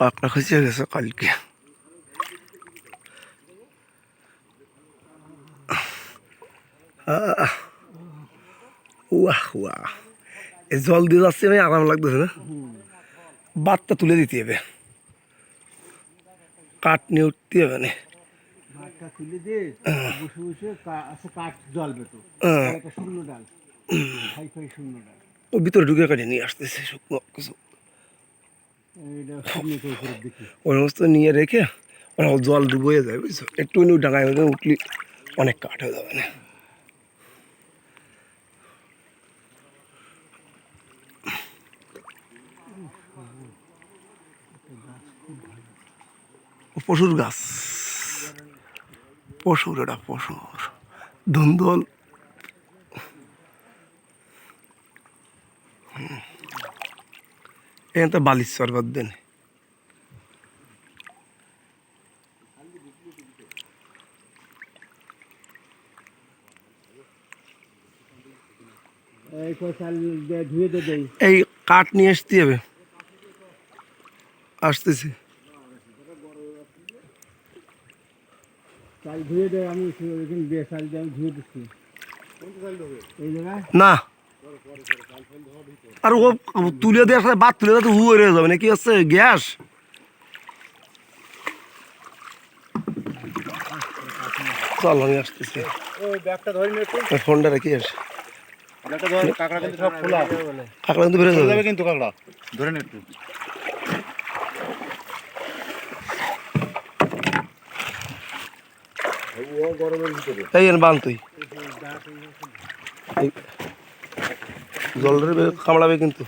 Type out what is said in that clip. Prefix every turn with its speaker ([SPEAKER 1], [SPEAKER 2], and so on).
[SPEAKER 1] কাকড়া খসিয়ে গেছে কালকে। এই জল দিয়ে যাচ্ছে আমি আরাম লাগতেছে না? বাতটা তুলে দিতে হবে। কাঠ নিয়ে উঠতে হবে না। হ্যাঁ। ও ভিতরে ঢুকে কাটে নিয়ে আসতেছে শুকনো কিছু। ওই সমস্ত নিয়ে রেখে ওরা জল ডুবয়ে যায় বুঝছ? একটু ডাঙায় উঠলি অনেক কাঠ হয়ে যাবে না। পশুর গাছ। পশুর, এটা পশুর। ধুন্দল। এখানে তো বালির সরবত দেন।
[SPEAKER 2] এই
[SPEAKER 1] কাঠ নিয়ে আসতে হবে। আসতেছি।
[SPEAKER 2] চাল ধুয়ে দে আমি এখানে দিয়ে চাল দিয়ে আমি ধুয়ে দিচ্ছি এই জায়গায়
[SPEAKER 1] না আর ও তুলে দেওয়ার সাথে বাদ তুলে দেওয়া হু হয়ে যাবে না কি হচ্ছে? গ্যাস? চল আমি আসতেছি। ফোনটা রেখে আস।
[SPEAKER 2] কাঁকড়া কিন্তু সব খোলা
[SPEAKER 1] কাকড়া কিন্তু বেরোয় যাবে।
[SPEAKER 2] কিন্তু কাঁকড়া ধরে নে একটু।
[SPEAKER 1] এই বান তুই। জলটা কামড়াবে কিন্তু।